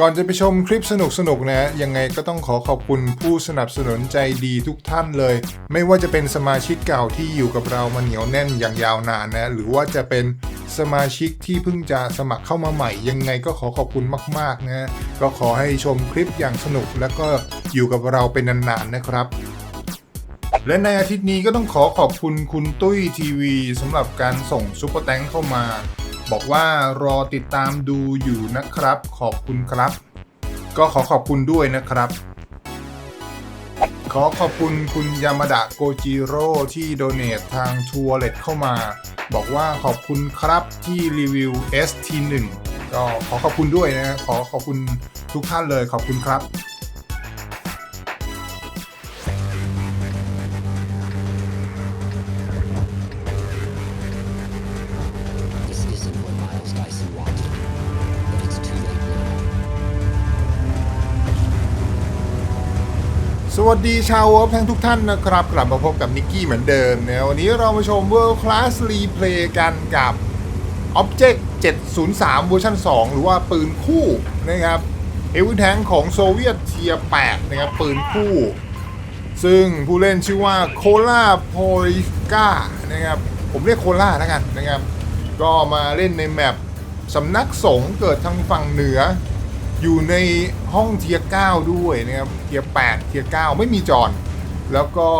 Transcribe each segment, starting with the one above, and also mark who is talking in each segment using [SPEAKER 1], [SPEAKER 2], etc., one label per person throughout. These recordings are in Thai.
[SPEAKER 1] ก่อนจะไปชมคลิปสนุกๆนะยังไงก็ต้องขอขอบคุณผู้สนับสนุนใจดีทุกท่านเลย ไม่ว่าจะเป็นสมาชิกเก่าที่อยู่กับเรามาเหนียวแน่นอย่างยาวนานนะ หรือว่าจะเป็นสมาชิกที่เพิ่งจะสมัครเข้ามาใหม่ ยังไงก็ขอขอบคุณมากๆนะก็ขอให้ชมคลิปอย่างสนุก แล้วก็อยู่กับเราเป็นนานๆนะครับและในอาทิตย์นี้ก็ต้องขอขอบคุณคุณตุ้ยทีวีสำหรับการส่งซุปเปอร์แตงเข้ามา บอกว่ารอติดตามดูอยู่นะครับ ขอบคุณครับ ก็ขอขอบคุณด้วยนะครับ ขอขอบคุณคุณยามาดะโกจิโร่ที่โดเนททางทัวร์เลตเข้ามา บอกว่าขอบคุณครับที่รีวิว ST1 ก็ขอขอบคุณด้วยนะ ขอขอบคุณทุกท่านเลยขอบคุณครับ
[SPEAKER 2] what Miles Dyson wanted, but it's too late now.
[SPEAKER 1] สวัสดีชาวเวิร์ฟทั้งทุกท่านนะครับ กลับมาพบกับนิกกี้เหมือนเดิมนะวันนี้เรามาชม World Class Replay กันกับ Object 703 เวอร์ชัน2 หรือว่าปืนคู่นะครับเอวิแทงของโซเวียตเทีย8นะครับ ปืนคู่ ซึ่งผู้เล่นชื่อว่าโคลาโพลิกานะครับ ผมเรียกโคลาแล้วกันนะครับ ก็มาเล่นในแมป สำนักสงฆ์เกิดทางฝั่งเหนือ อยู่ในห้องเทียร์9ด้วยนะครับเทียร์8เทียร์9ไม่มีจอนแล้วก็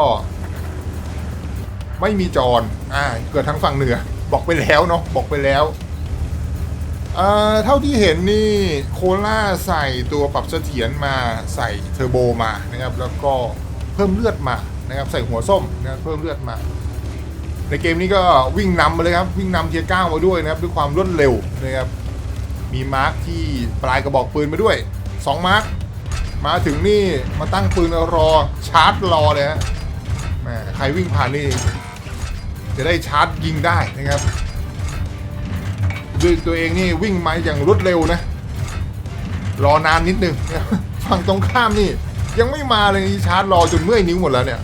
[SPEAKER 1] ไม่มีจอนอ่าเกิดทางฝั่งเหนือ บอกไปแล้วเนาะบอกไปแล้วเอ่อเท่าที่เห็นนี่โคล่าใส่ตัวปรับเสถียรมาใส่เทอร์โบมานะครับแล้วก็เพิ่มเลือดมานะครับใส่หัวส้มนะครับเพิ่มเลือดมา ในเกมนี้ก็วิ่งนำมาเลยครับ วิ่งนำเทียร์9มาด้วยนะครับ ด้วยความรวดเร็วนะครับ มีมาร์คที่ปลายกระบอกปืนมาด้วย 2 มาร์คมาถึงนี่มาตั้งปืนรอชาร์จรอเลยฮะแหมใครวิ่งผ่านนี่จะได้ชาร์จยิงได้นะครับด้วยตัวเองนี่วิ่งมาอย่างรวดเร็วนะ รอนานนิดนึงฝั่งตรงข้ามนี่ ยังไม่มาเลยชาร์จรอจนเมื่อยนิ้วหมดแล้วเนี่ย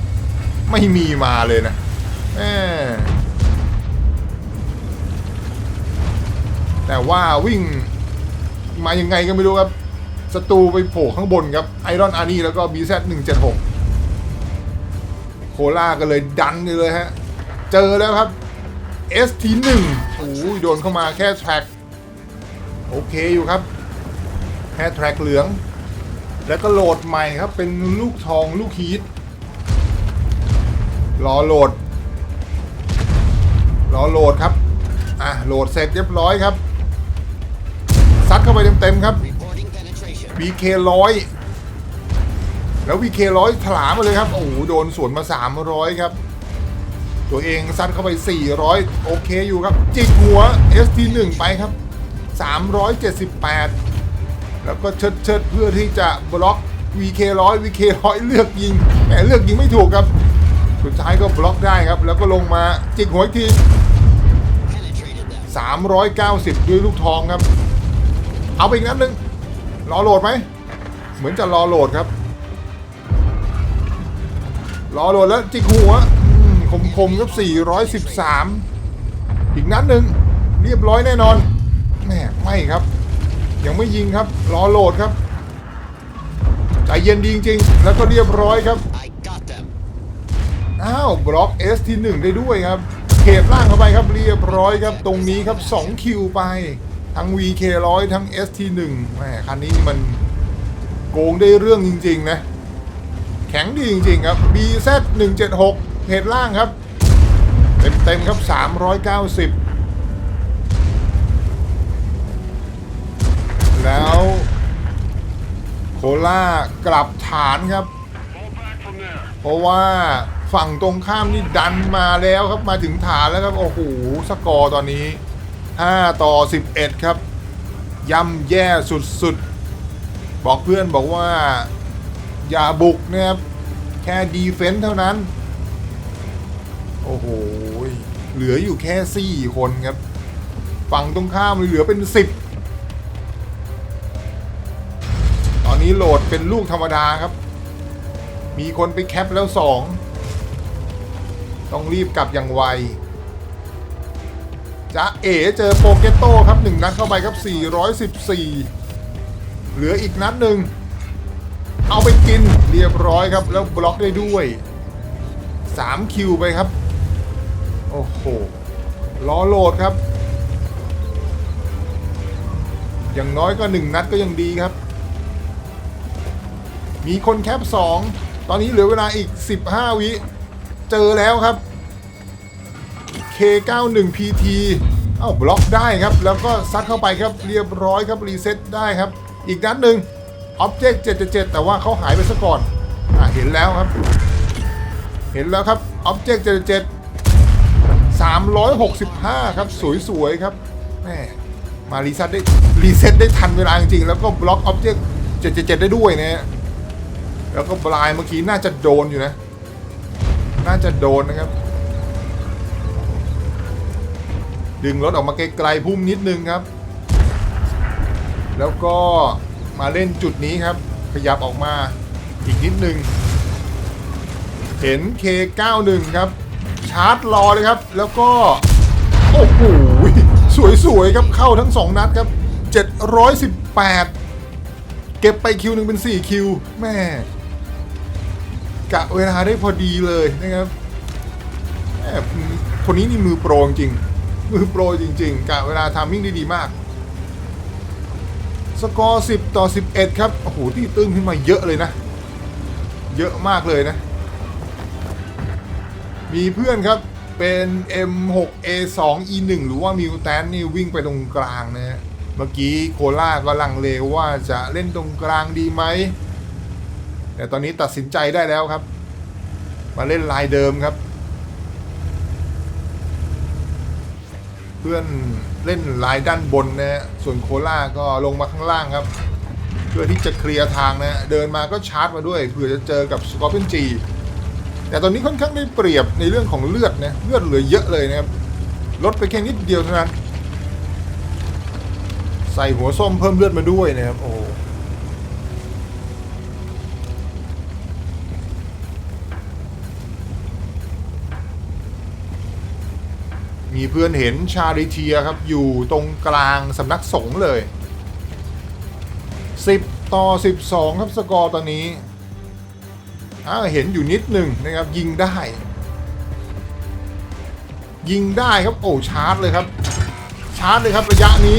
[SPEAKER 1] ไม่มีมาเลยนะ แต่ว่าวิ่งมายังไงก็ไม่รู้ครับศัตรูไปโผล่ข้างบนครับไอรอนอาร์นี่แล้วก็บีแซดหนึ่งเจ็ดหกโคล่าก็เลยดันเลยฮะ เจอแล้วครับ ST1 โอ้ยโดนเข้ามาแค่แทร็กโอเคอยู่ครับ แค่แทร็กเหลือง แล้วก็โหลดใหม่ครับเป็นลูกทองลูกฮีทรอโหลด รอโหลดครับ อะโหลดเสร็จเรียบร้อยครับซัดเข้าไปเต็มๆครับ VK ร้อยแล้ว VK ร้อยถลามาเลยครับ โอ้โหโดนสวนมา 300 ครับ ตัวเองซัดเข้าไป 400 โอเคอยู่ครับ จิกหัว ST1 ไปครับ 378 แล้วก็เชิดเชิดเพื่อที่จะบล็อก VK ร้อย VK ร้อยเลือกยิงแหมเลือกยิงไม่ถูกครับ สุดท้ายก็บล็อกได้ครับ แล้วก็ลงมาจิกหัวอีกที
[SPEAKER 2] Penetrated them.
[SPEAKER 1] 390 ด้วยลูกทองครับ เอาไปอีกนัดหนึ่งรอโหลดไหม เหมือนจะรอโหลดครับ รอโหลดแล้วจิกหัวคมคมๆครับ 413 อีกนัดหนึ่งเรียบร้อยแน่นอนแหม่ไม่ครับ ยังไม่ยิงครับ รอโหลดครับใจเย็นดีจริงๆ แล้วก็เรียบร้อยครับ บล็อก ST1 ได้ด้วยครับเขตล่างเข้าไปครับเรียบร้อยครับตรงนี้ครับ 2 คิวไป ทั้ง VK ร้อยทั้ง ST1 แหมคันนี้มันโกงได้เรื่องจริง ๆ นะ แข็งดีจริง ๆ ครับ BZ 176เขตล่างครับ เต็ม ๆ ครับ 390 แล้วโคล่ากลับฐานครับ เพราะว่า ฝั่งตรงข้ามนี่ดันมาแล้วครับมาถึงฐานแล้วครับโอ้โหสกอร์ตอนนี้ 5 ต่อ 11 ครับย่ำแย่สุดๆ บอกเพื่อนบอกว่า อย่าบุกนะครับแค่ดีเฟนส์เท่านั้น โอ้โห เหลืออยู่แค่ 4 คนครับ ฝั่งตรงข้ามเหลือเป็น 10 ตอนนี้โหลดเป็นลูกธรรมดาครับ มีคนไปแคปแล้วสอง ต้องรีบกลับอย่างไวจะเอ๋เจอโปเกโต้ครับหนึ่งนัดเข้าไปครับ 414 เหลืออีกนัดหนึ่ง เอาไปกินเรียบร้อยครับ แล้วบล็อกได้ด้วย 3 คิวไปครับ โอ้โหรอโหลดครับ อย่างน้อยก็ 1 นัดก็ยังดีครับ มีคนแคป 2 ตอนนี้เหลือเวลาอีก 15 วิ เจอแล้วครับ K91PT เอ้าบล็อกได้ครับ แล้วก็ซัดเข้าไปครับเรียบร้อยครับรีเซ็ตได้ครับ อีกนัดหนึ่ง Object 777 แต่ว่าเขาหายไปซะก่อนอะเห็นแล้วครับ เห็นแล้วครับ Object 777 365 ครับ สวยๆครับแหมมารีเซ็ตได้รีเซ็ตได้ทันเวลาจริงๆ แล้วก็บล็อก Object 777 ได้ด้วยนะแล้วก็บลายเมื่อกี้น่าจะโดนอยู่นะ น่าจะโดนนะครับ ดึงรถออกมาไกลๆพุ่มนิดนึงครับ แล้วก็มาเล่นจุดนี้ครับ ขยับออกมาอีกนิดนึง เห็น K91 ครับ ชาร์จรอเลยครับ แล้วก็ โอ้โหสวยๆครับเข้าทั้ง 2 นัดครับ 718 เก็บไปคิวหนึ่งเป็น 4 คิว แม่ กะเวลาได้พอดีเลยนะครับแม่คนนี้นี่มือโปรจริง มือโปรจริง ๆกะเวลาทามมิ่งได้ดีมาก สกอร์ 10 ต่อ 11 ครับ โอ้โห ที่ตึ้งขึ้นมาเยอะเลยนะ เยอะมากเลยนะ มีเพื่อนครับเป็น M6A2E1 หรือว่ามิวแตนนี่วิ่งไปตรงกลางนะฮะเมื่อกี้โคลาก็ลังเลว่าจะเล่นตรงกลางดีไหม แต่ตอนนี้ตัดสินใจได้แล้วครับ มาเล่นลายเดิมครับ เพื่อนเล่นลายด้านบนนะฮะส่วนโคล่าก็ลงมาข้างล่างครับ เพื่อที่จะเคลียร์ทางนะฮะเดินมาก็ชาร์จมาด้วยเผื่อจะเจอกับสกอร์เ n นจีแต่ตอนนี้ค่อนข้างได้เปรียบในเรื่องของเลือดนะเลือดเหลือเยอะเลยนะครับลดไปแค่นิดเดียวเท่านั้น ใส่หัวส้มเพิ่มเลือดมาด้วยนะครับโอ้ มีเพื่อนเห็นชาริเทียครับ อยู่ตรงกลางสำนักสงฆ์เลย 10 ต่อ 12 ครับสกอร์ตอนนี้อ่าเห็นอยู่นิดหนึ่งนะครับ ยิงได้ ยิงได้ครับโอ้ชาร์จเลยครับ ชาร์จเลยครับระยะนี้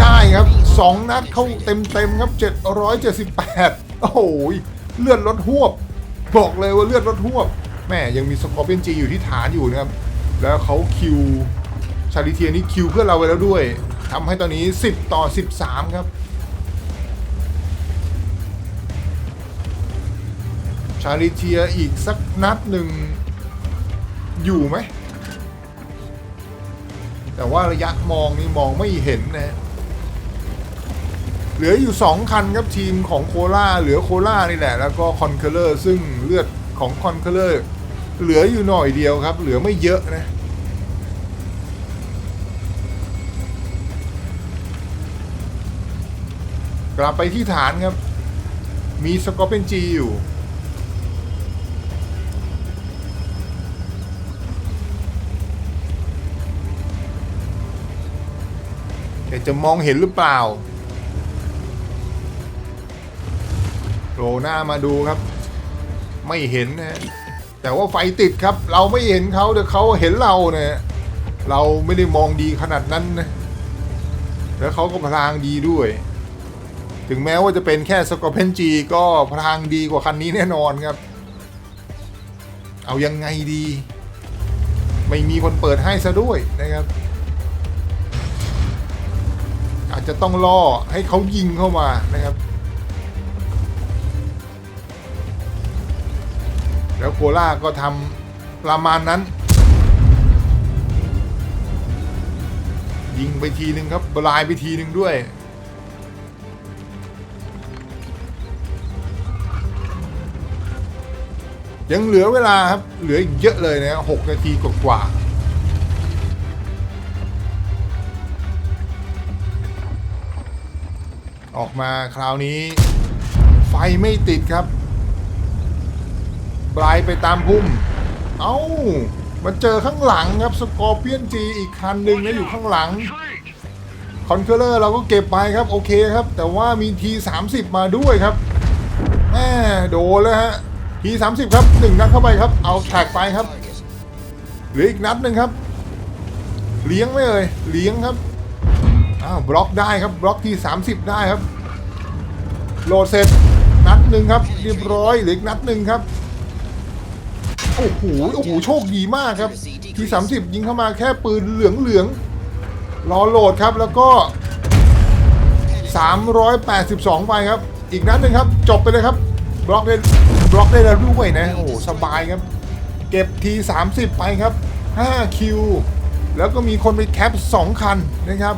[SPEAKER 1] ได้ครับ 2 นัดเข้าเต็มๆครับ 778 โอ้โหเลือดลดหวบ บอกเลยว่าเลือดลดหวบแม่ยังมีสกอร์เ n นจีอยู่ที่ฐานอยู่นะครับ แล้วเขาคิวชาริเทียนี่คิวเพื่อเราไว้แล้วด้วยทำให้ตอนนี้ 10 ต่อ 13 ครับ ชาริเทียอีกสักนัดหนึ่งอยู่ไหม แต่ว่าระยะมองนี่มองไม่เห็นนะเหลืออยู่ 2 คันครับทีมของโคล่าเหลือโคล่านี่แหละ แล้วก็คอนเคอร์ซึ่งเลือดของคอนเคเลอร์ เหลืออยู่หน่อยเดียวครับ เหลือไม่เยอะนะ กลับไปที่ฐานครับ มีสกอร์เป็นจีอยู่ แต่จะมองเห็นหรือเปล่าโผล่หน้ามาดูครับ ไม่เห็นนะฮะ แต่ว่าไฟติดครับ เราไม่เห็นเขาแต่เขาเห็นเราเนี่ยเราไม่ได้มองดีขนาดนั้นนะแล้วเขาก็พลางดีด้วย ถึงแม้ว่าจะเป็นแค่สกอร์เพนจีก็พลางดีกว่าคันนี้แน่นอนครับ เอายังไงดี ไม่มีคนเปิดให้ซะด้วยนะครับ อาจจะต้องล่อให้เขายิงเข้ามานะครับ แล้วโคล่าก็ทำประมาณนั้น ยิงไปทีหนึ่งครับบลายไปทีหนึ่งด้วย ยังเหลือเวลาครับ เหลืออีกเยอะเลยนะหกนาทีกว่าๆออกมาคราวนี้ ไฟไม่ติดครับ ปลายไปตามพุ่ม เอ้ามาเจอข้างหลังครับสกอร์เปียนจีอีกคันหนึ่งแล้วอยู่ข้างหลัง คอนเคอร์เลอร์เราก็เก็บไปครับ โอเคครับ แต่ว่ามีที30 มาด้วยครับแหมโดนแล้วฮะที30 ครับหนึ่งนัดเข้าไปครับ เอาแท็กไปครับหลืออีกนัดหนึ่งครับ เลี้ยงไม่เอ่ยเลี้ยงครับอ้าวบล็อกได้ครับบล็อกที30 ได้ครับโหลดเสร็จนัดหนึ่งครับเรียบร้อยเหลืออีกนัดหนึ่งครับ โอ้โหโอ้โหโชคดีมากครับที่30ยิงเข้ามาแค่ปืนเหลืองเหลืองๆรอโหลดครับแล้วก็ 382 ไปครับ อีกนัดหนึ่งครับ จบไปเลยครับ บล็อกได้บล็อกได้แล้วด้วยนะ โอ้โหสบายครับ เก็บที 30 ไปครับ 5 คิว แล้วก็มีคนไปแคป 2 คันนะครับ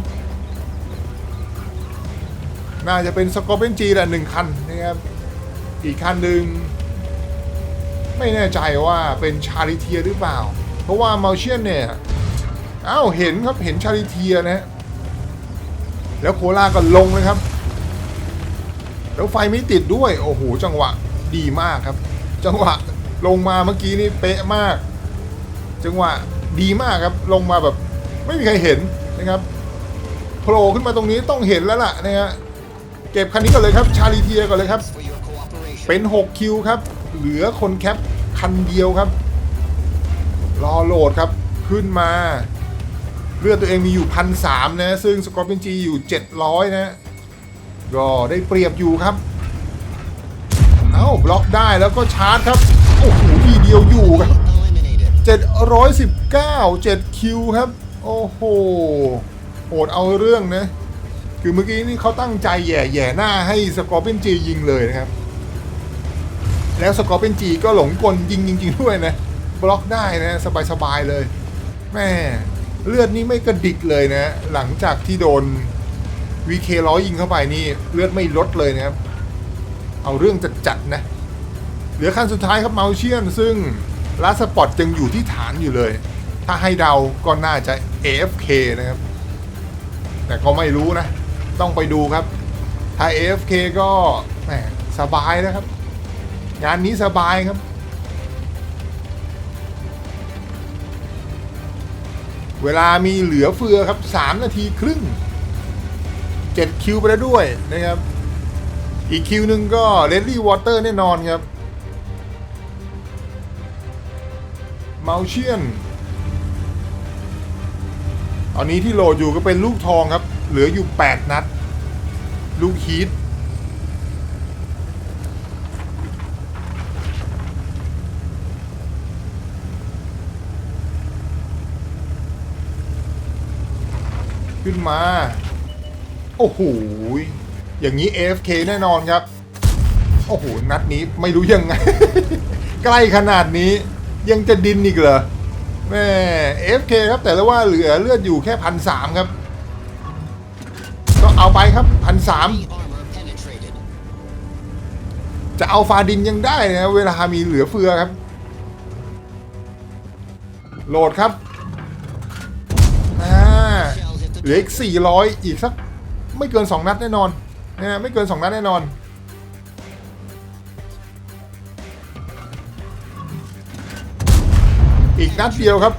[SPEAKER 1] น่าจะเป็นสกอร์เปนจีแหละหนึ่งคันนะครับ อีกคันหนึ่ง ไม่แน่ใจว่าเป็นชาริเทียหรือเปล่า เพราะว่าเมาเชียนเนี่ยอ้าวเห็นครับเห็นชาริเทียนะฮะแล้วโคล่าก็ลงเลยครับ แล้วไฟไม่ติดด้วย โอ้โหจังหวะดีมากครับ จังหวะลงมาเมื่อกี้นี่เป๊ะมาก จังหวะดีมากครับลงมาแบบไม่มีใครเห็นนะครับโผล่ขึ้นมาตรงนี้ต้องเห็นแล้วล่ะนะฮะเก็บคันนี้ก่อนเลยครับ ชาลีเทียก่อนเลยครับ เป็น 6 คิวครับ เหลือคนแคปคันเดียวครับ รอโหลดครับขึ้นมา เลือดตัวเองมีอยู่พันสามนะ ซึ่งสกอร์เปนจีอยู่ 700 นะก็ได้เปรียบอยู่ครับ เอ้าบล็อกได้แล้วก็ชาร์จครับ โอ้โหทีเดียวอยู่ครับ719 7คิวครับ โอ้โหโหดเอาเรื่องนะ คือเมื่อกี้นี่เขาตั้งใจแย่แย่หน้าให้สกอร์เปนจียิงเลยนะครับ แล้วสกอร์เป็นจีก็หลงกลยิงจริง ๆ ด้วยนะ บล็อกได้นะสบาย ๆ เลย แม่เลือดนี่ไม่กระดิกเลยนะ หลังจากที่โดนวีเคร้อยยิงเข้าไปนี่เลือดไม่ลดเลยนะครับ เอาเรื่องจัดๆนะ เหลือขั้นสุดท้ายครับเมาเชียน ซึ่งลาสปอตยังอยู่ที่ฐานอยู่เลย ถ้าให้เดาก็น่าจะ AFK นะครับ แต่ก็ไม่รู้นะ ต้องไปดูครับ ถ้า AFK ก็แหมสบายนะครับ งานนี้สบายครับ เวลามีเหลือเฟือครับ 3 นาทีครึ่ง 7 คิวไปแล้วด้วยนะครับ อีกคิวหนึ่งก็เลดลี่วอเตอร์แน่นอนครับเมาเชียนตอนนี้ที่โหลดอยู่ก็เป็นลูกทองครับ เหลืออยู่ 8 นัด ลูกฮีท ขึ้นมา โอ้โห อย่างนี้ AFK แน่นอนครับ โอ้โห นัดนี้ไม่รู้ยังไง ใกล้ขนาดนี้ ยังจะดินอีกเหรอ แม่ AFK ครับแต่ละว่าเหลือเลือดอยู่แค่พันสามครับ ก็เอาไปครับพันสามจะเอาฟาดินยังได้นะเวลามีเหลือเฟือครับ โหลดครับ เหลืออีก 400 อีกสักไม่เกิน 2 นัดแน่นอนนะฮะไม่เกิน 2 นัดแน่นอน อีกนัดเดียวครับ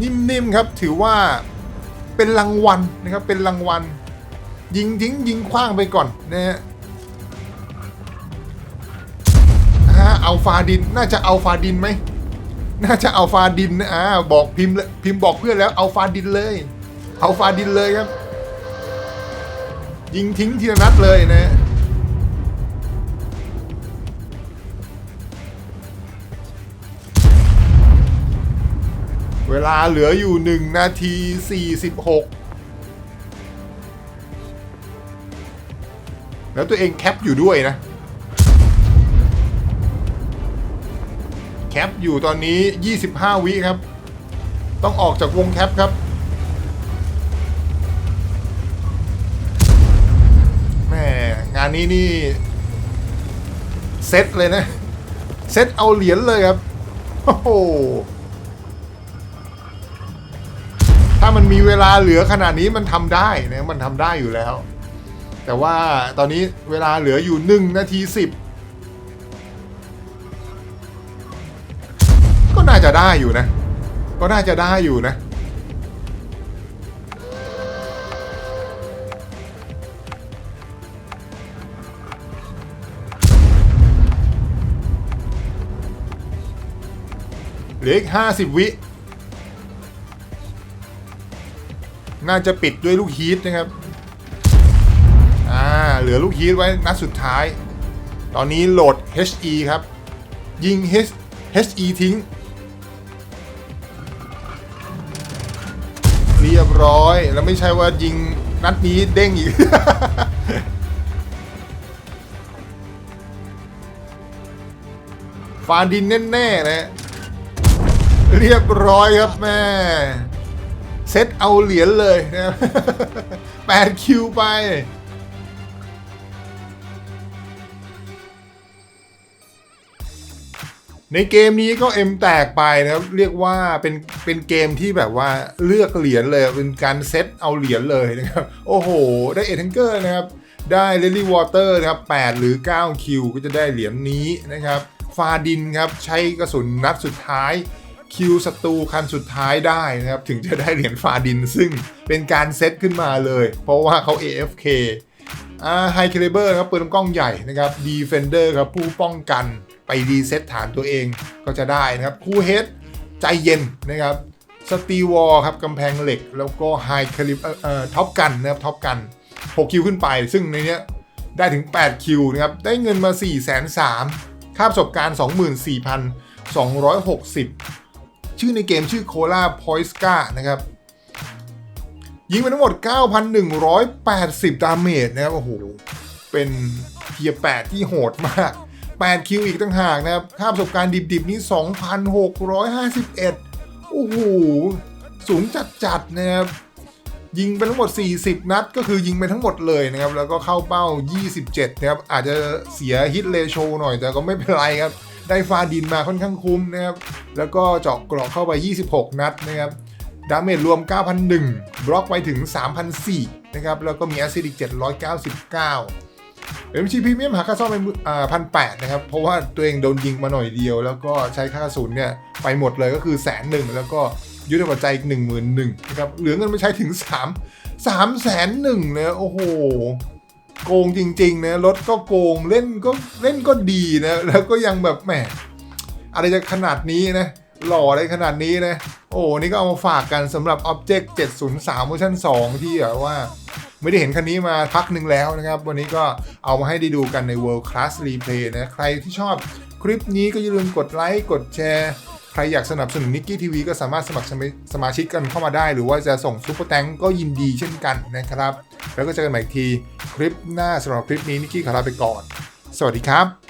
[SPEAKER 1] นิ่มๆครับถือว่าเป็นรางวัลนะครับเป็นรางวัล ยิงทิ้งยิงคว้างไปก่อนนะฮะอ่าเอาฟาดินน่าจะเอาฟาดินไหมน่าจะเอาฟาดินนะอ่าบอกพิมพ์พิมพ์บอกเพื่อนแล้วเอาฟาดินเลย เอาฟาดินเลยครับ ยิงทิ้งทีละนัดเลยนะ เวลาเหลืออยู่ 1 นาที 46แล้วตัวเองแคปอยู่ด้วยนะ แคปอยู่ตอนนี้ 25 วิครับ ต้องออกจากวงแคปครับ งานนี้นี่เซตเลยนะ เซตเอาเหรียญเลยครับโอ้โหถ้ามันมีเวลาเหลือขนาดนี้มันทำได้นะมันทำได้อยู่แล้ว แต่ว่าตอนนี้เวลาเหลืออยู่หนึ่งนาทีสิบก็น่าจะได้อยู่นะ ก็น่าจะได้อยู่นะ ลืออีก50วิ น่าจะปิดด้วยลูกฮีทนะครับ อ่า เหลือลูกฮีทไว้นัดสุดท้าย ตอนนี้โหลด HE ครับ ยิง H HE ทิ้ง เรียบร้อย แล้วไม่ใช่ว่ายิงนัดนี้เด้งอีกฟาดินแน่ ๆ นะ เรียบร้อยครับแม่ เซตเอาเหรียญเลยนะครับ8คิวไป ในเกมนี้ก็เอ็มแตกไปนะครับ เรียกว่าเป็นเป็นเกมที่แบบว่าเลือกเหรียญเลย เป็นการเซตเอาเหรียญเลยนะครับ โอ้โห ได้เอท a งเกอร์นะครับ ได้เลลี่วอเตอร์นะครับ 8 หรือ 9 คิว ก็จะได้เหรียญนี้นะครับ ฟาดินครับ ใช้กระสุนนัดสุดท้าย คิวศัตรูคันสุดท้ายได้นะครับ ถึงจะได้เหรียญฟาดินซึ่งเป็นการเซตขึ้นมาเลย เพราะว่าเขา AFK อ่าไฮเคเลเบอร์ครับปืนกล้องใหญ่นะครับดีเฟนเดอร์ครับผู้ป้องกันไปรีเซตฐานตัวเองก็จะได้นะครับคู่เฮดใจเย็นนะครับสตีวอลครับกำแพงเหล็กแล้วก็ไฮคลิเอ่อท็อปกันนะครับท็อปกัน 6 คิวขึ้นไป ซึ่งในเนี้ยได้ถึง 8 คิวนะครับ ได้เงินมา 4 3 0 0 0ค่าประสบการณ์ 24,260 ชื่อในเกมชื่อโคลาพอยสกานะครับ ยิงไปทั้งหมด 9,180 ดาเมจนะครับ โอ้โห เป็นเทียร์8ที่โหดมาก 8 คิวอีกตั้งหากนะครับ ค่าประสบการณ์ดิบๆนี้ 2,651 โอ้โห สูงจัดๆนะครับยิงไปทั้งหมด 40 นัด ก็คือยิงไปทั้งหมดเลยนะครับ แล้วก็เข้าเป้า 27 นะครับ อาจจะเสียฮิตเลโชหน่อย แต่ก็ไม่เป็นไรครับ ได้ฟาดินมาค่อนข้างคุ้มนะครับ แล้วก็เจาะกรอกเข้าไป 26 นัดนะครับ ดาเมจรวม 9,001 บล็อกไปถึง 3,004นะครับ แล้วก็มีแอซิดอีก 799เป็นชีพรีเมียมหาค่าซ่อมไปพันแปดนะครับ เพราะว่าตัวเองโดนยิงมาหน่อยเดียว แล้วก็ใช้ค่ากระสุนเนี่ย ไปหมดเลยก็คือแสนหนึ่งแล้วก็ยุทธปัจจัยอีก1 1 0 0 0นหนึ่งนะครับ เหลือเงินไม่ใช้ถึง3 3แสนหนึ่งนะโอ้โห โกงจริงๆนะรถก็โกงเล่นก็เล่นก็ดีนะ แล้วก็ยังแบบแหมอะไรจะขนาดนี้นะหล่ออะไรขนาดนี้นะ โอ้นี่ก็เอามาฝากกันสำหรับ Object 703เวอร์ชัน2ที่แบบว่าไม่ได้เห็นคันนี้มาพักหนึ่งแล้วนะครับ วันนี้ก็เอามาให้ได้ดูกันใน World Class Replay นะ ใครที่ชอบคลิปนี้ก็อย่าลืมกดไลค์ กดแชร์ ใครอยากสนับสนุนนิกกี้ทีวีก็สามารถสมัครสมาชิกกันเข้ามาได้ หรือว่าจะส่งซุปเปอร์แตงก็ยินดีเช่นกันนะครับ แล้วก็เจอกันใหม่อีกทีคลิปหน้าสำหรับคลิปนี้นิกกี้ขอลาไปก่อน สวัสดีครับ